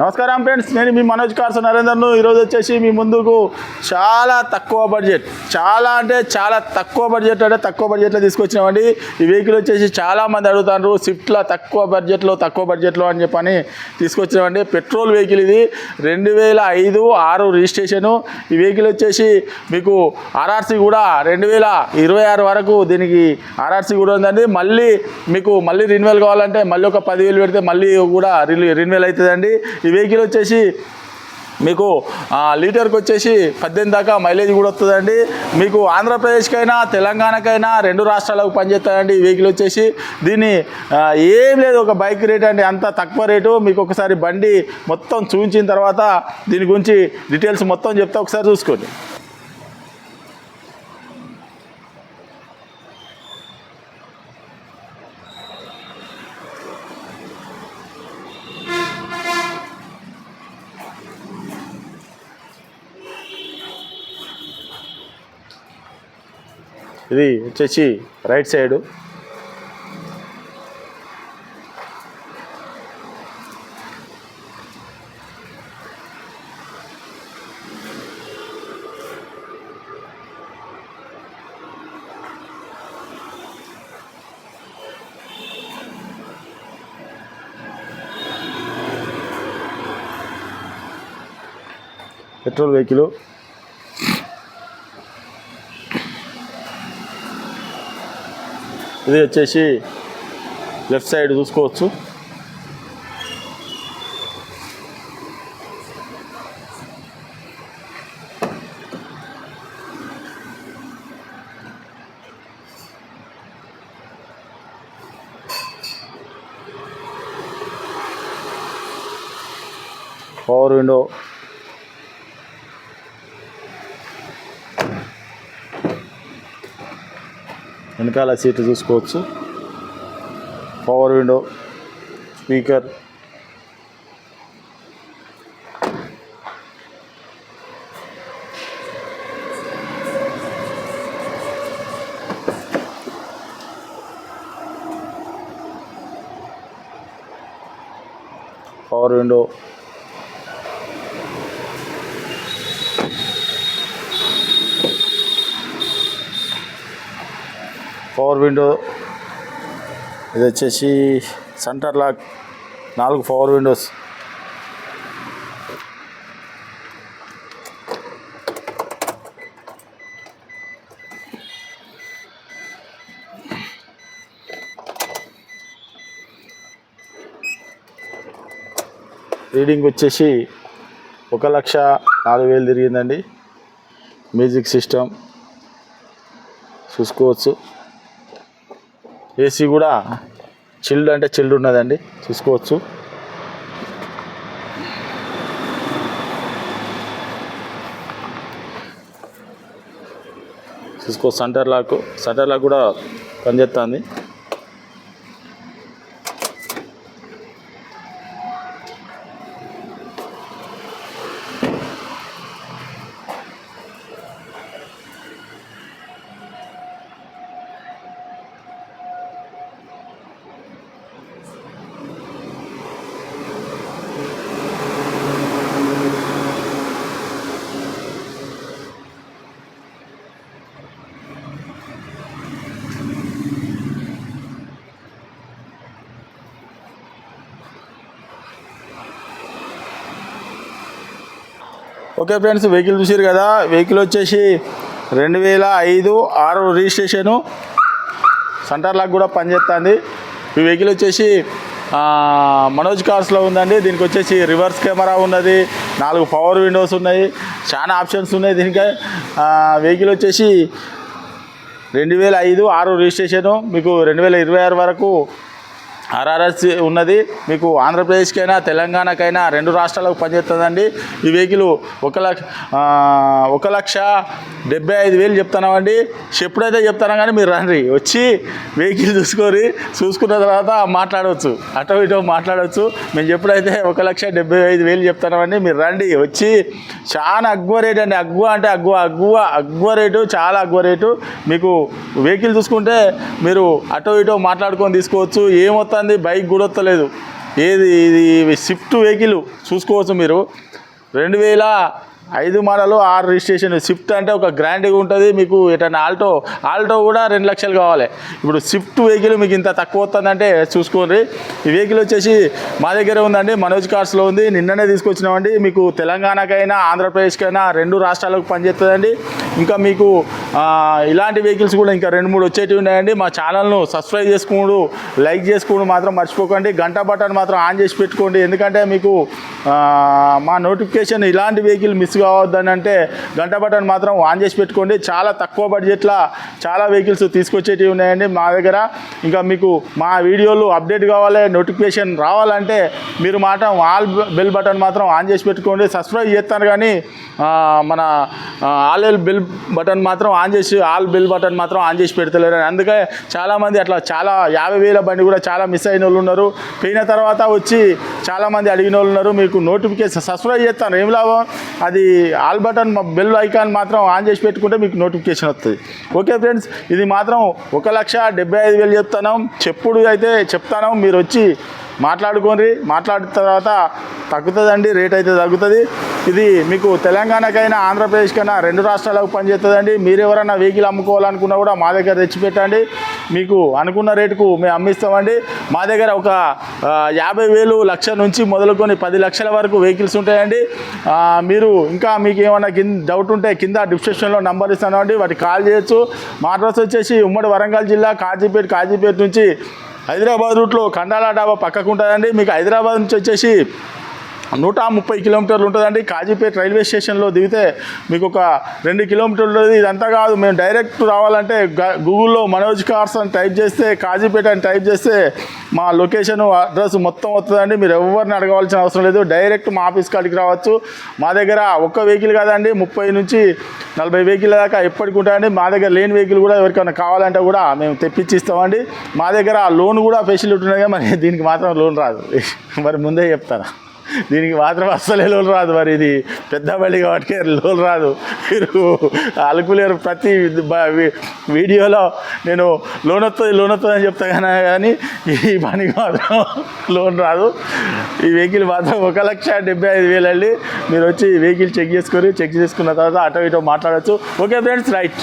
నమస్కారం ఫ్రెండ్స్ నేను మీ మనోజ్ కార్స్ నరేందర్ను. ఈరోజు వచ్చేసి మీ ముందుకు చాలా తక్కువ బడ్జెట్ చాలా అంటే చాలా తక్కువ బడ్జెట్ అంటే తక్కువ బడ్జెట్లో తీసుకొచ్చినామండి. ఈ వెహికల్ వచ్చేసి చాలా మంది అడుగుతారు స్విఫ్ట్లో తక్కువ బడ్జెట్లో తక్కువ బడ్జెట్లో అని చెప్పని తీసుకొచ్చినామండి. పెట్రోల్ వెహికల్ ఇది రెండు వేల ఐదు ఆరు రిజిస్ట్రేషను. ఈ వెహికల్ వచ్చేసి మీకు ఆర్ఆర్సీ కూడా రెండు వేల ఇరవై ఆరు వరకు దీనికి ఆర్ఆర్సీ కూడా ఉందండి. మళ్ళీ మీకు మళ్ళీ రిన్యువల్ కావాలంటే మళ్ళీ ఒక పదివేలు పెడితే మళ్ళీ కూడా రిన్యూ రిన్యువల్ అవుతుందండి. ఈ వెహికల్ వచ్చేసి మీకు లీటర్కి వచ్చేసి పద్దెనిమిది దాకా మైలేజ్ కూడా వస్తుందండి. మీకు ఆంధ్రప్రదేశ్కైనా తెలంగాణకైనా రెండు రాష్ట్రాలకు పనిచేస్తాయండి ఈ వెహికల్ వచ్చేసి. దీన్ని ఏం లేదు ఒక బైక్ రేట్ అండి అంత తక్కువ రేటు. మీకు ఒకసారి బండి మొత్తం చూపించిన తర్వాత దీని గురించి డీటెయిల్స్ మొత్తం చెప్తే ఒకసారి చూసుకోండి. ఇది వచ్చేసి రైట్ సైడు. Petrol vehicle. ఇది వచ్చేసి లెఫ్ట్ సైడ్ చూసుకోవచ్చు. Power window. వెనకాల సీట్లు చూసుకోవచ్చు. Power window speaker power window power window ఇది వచ్చేసి సెంటర్ లాక్ నాలుగు పవర్ విండోస్. రీడింగ్ వచ్చేసి ఒక లక్ష నాలుగు వేలు తిరిగిందండి. మ్యూజిక్ సిస్టమ్ చూసుకోవచ్చు. ఏసీ కూడా చిల్డ్ అంటే చిల్డ్ ఉన్నదండి. చూసుకోవచ్చు. చూసుకో సెంటర్ లాక్ సెంటర్ లాక్ కూడా పనిచేస్తుంది ఓకే ఫ్రెండ్స్ వెహికల్ చూసారు కదా. వెహికల్ వచ్చేసి రెండు వేల ఐదు ఆరు రిజిస్ట్రేషను. సెంటర్ లాక్ కూడా పనిచేస్తుంది. ఈ వెహికల్ వచ్చేసి మనోజ్ కార్స్లో ఉందండి. దీనికి వచ్చేసి రివర్స్ కెమెరా ఉన్నది. నాలుగు పవర్ విండోస్ ఉన్నాయి. చాలా ఆప్షన్స్ ఉన్నాయి దీనికి. వెహికల్ వచ్చేసి రెండు వేల ఐదు ఆరు రిజిస్ట్రేషను. మీకు రెండు వేల ఇరవై ఆరు వరకు ఆర్ఆర్ఎస్ ఉన్నది. మీకు ఆంధ్రప్రదేశ్కైనా తెలంగాణకైనా రెండు రాష్ట్రాలకు పనిచేస్తుందండి. ఈ వెహికల్ ఒక లక్ష ఒక లక్ష డెబ్బై ఐదు వేలు చెప్తున్నామండి. ఎప్పుడైతే చెప్తానో కానీ మీరు రండి. వచ్చి వెహికల్ చూసుకొని చూసుకున్న తర్వాత మాట్లాడవచ్చు. అటో ఇటో మాట్లాడవచ్చు. మేము ఎప్పుడైతే ఒక లక్ష డెబ్బై ఐదు వేలు చెప్తున్నామండి మీరు రండి. వచ్చి చాలా అగ్వ రేట్ అండి. అగ్వ అంటే అగ్వ అగ్వ అగ్వ రేటు చాలా అగ్వ రేటు. మీకు వెహికల్ చూసుకుంటే మీరు అటో ఇటో మాట్లాడుకొని తీసుకోవచ్చు. ఏమొస్తుంది బైక్ కూడా వస్తలేదు. ఏది ఇది స్విఫ్ట్ వెహికల్ చూసుకోవచ్చు మీరు. రెండు వేల ఐదు మోడలు ఆరు రిజిస్ట్రేషన్. స్విఫ్ట్ అంటే ఒక గ్రాండ్గా ఉంటుంది మీకు ఎటన్నా ఆల్టో ఆల్టో కూడా రెండు లక్షలు కావాలి. ఇప్పుడు స్విఫ్ట్ వెహికల్ మీకు ఇంత తక్కువ వస్తుందంటే చూసుకోండి. ఈ వెహికల్ వచ్చేసి మా దగ్గర ఉందండి మనోజ్ కార్స్లో ఉంది. నిన్ననే తీసుకొచ్చినామండి. మీకు తెలంగాణకైనా ఆంధ్రప్రదేశ్కైనా రెండు రాష్ట్రాలకు పనిచేస్తుందండి. ఇంకా మీకు ఇలాంటి వెహికల్స్ కూడా ఇంకా రెండు మూడు వచ్చేటివి ఉన్నాయండి. మా ఛానల్ను సబ్స్క్రైబ్ చేసుకోండు లైక్ చేసుకోండు మాత్రం మర్చిపోకండి. గంట బటన్ మాత్రం ఆన్ చేసి పెట్టుకోండి. ఎందుకంటే మీకు మా నోటిఫికేషన్ ఇలాంటి వెహికల్ మిస్ కావద్దని అంటే గంట బటన్ మాత్రం ఆన్ చేసి పెట్టుకోండి. చాలా తక్కువ బడ్జెట్లో చాలా వెహికల్స్ తీసుకొచ్చేటివి ఉన్నాయండి మా దగ్గర. ఇంకా మీకు మా వీడియోలు అప్డేట్ కావాలి నోటిఫికేషన్ రావాలంటే మీరు మాత్రం ఆల్ బెల్ బటన్ మాత్రం ఆన్ చేసి పెట్టుకోండి. సబ్స్క్రైబ్ చేస్తాను కానీ మన ఆల్ బెల్ బటన్ మాత్రం ఆన్ చేసి ఆల్ బిల్ బటన్ మాత్రం ఆన్ చేసి పెడతలేరు. అందుకే చాలామంది అట్లా చాలా యాభై వేల బండి కూడా చాలా మిస్ అయిన వాళ్ళు ఉన్నారు. పోయిన తర్వాత వచ్చి చాలామంది అడిగిన వాళ్ళు ఉన్నారు. మీకు నోటిఫికేషన్ సబ్స్క్రైబ్ చేస్తాను. ఏం లాభం? అది ఆల్ బటన్ బెల్ ఐకాన్ మాత్రం ఆన్ చేసి పెట్టుకుంటే మీకు నోటిఫికేషన్ వస్తుంది. ఓకే ఫ్రెండ్స్ ఇది మాత్రం ఒక లక్ష డెబ్బై ఐదు వేలు చెప్తాను చెప్పుడు అయితే చెప్తాను. మీరు వచ్చి మాట్లాడుకోండి. మాట్లాడిన తర్వాత తగ్గుతుందండి రేట్ అయితే తగ్గుతుంది. ఇది మీకు తెలంగాణకైనా ఆంధ్రప్రదేశ్కైనా రెండు రాష్ట్రాలకు పనిచేస్తుందండి. మీరు ఎవరైనా వెహికల్ అమ్ముకోవాలనుకున్నా కూడా మా దగ్గర తెచ్చిపెట్టండి. మీకు అనుకున్న రేటుకు మేము అమ్మిస్తామండి. మా దగ్గర ఒక యాభై వేలు లక్ష నుంచి మొదలుకొని పది లక్షల వరకు వెహికల్స్ ఉంటాయండి. మీరు ఇంకా మీకు ఏమైనా కింద డౌట్ ఉంటే కింద డిస్క్రిప్షన్లో నంబర్ ఇస్తాను అండి. వాటికి కాల్ చేయొచ్చు. మా అడ్రస్ వచ్చేసి ఉమ్మడి వరంగల్ జిల్లా కాజీపేట కాజీపేట నుంచి హైదరాబాద్ రూట్లో కండాల డాబా పక్కకు ఉంటుందండి. మీకు హైదరాబాద్ నుంచి వచ్చేసి నూట ముప్పై కిలోమీటర్లు ఉంటుందండి. కాజీపేట రైల్వే స్టేషన్లో దిగితే మీకు ఒక రెండు కిలోమీటర్లు ఉంటుంది ఇదంతా కాదు మేము డైరెక్ట్ రావాలంటే గ- గూగుల్లో మనోజ్ కార్స్ అని టైప్ చేస్తే కాజీపేట అని టైప్ చేస్తే మా లొకేషన్ అడ్రస్ మొత్తం వస్తుందండి. మీరు ఎవరిని అడగవలసిన అవసరం లేదు. డైరెక్ట్ మా ఆఫీస్ కాడికి రావచ్చు. మా దగ్గర ఒక్క వెహికల్ కాదండి. ముప్పై నుంచి నలభై వెహికల్ దాకా ఎప్పటికి ఉంటాయండి. మా దగ్గర లేని వెహికల్ కూడా ఎవరికైనా కావాలంటే కూడా మేము తెప్పించి ఇస్తామండి మా దగ్గర లోన్ కూడా ఫెసిలిటీ ఉన్నాయి. కానీ మరి దీనికి మాత్రం లోన్ రాదు. మరి ముందే చెప్తారా దీనికి మాత్రం అస్సలే లోలు రాదు మరి ఇది. పెద్ద బండి కాబట్టి లోలు రాదు. మీరు అలుకులేరు ప్రతి వీడియోలో నేను లోన్ వస్తుంది లోన్ వస్తుంది అని చెప్తా కానీ కానీ ఈ పనికి మాత్రం లోన్ రాదు. ఈ వెహికల్ మాత్రం ఒక లక్ష డెబ్బై ఐదు వేలు అండి. మీరు వచ్చి ఈ వెహికల్ చెక్ చేసుకొని చెక్ చేసుకున్న తర్వాత అటో ఇటో మాట్లాడచ్చు. Okay friends right.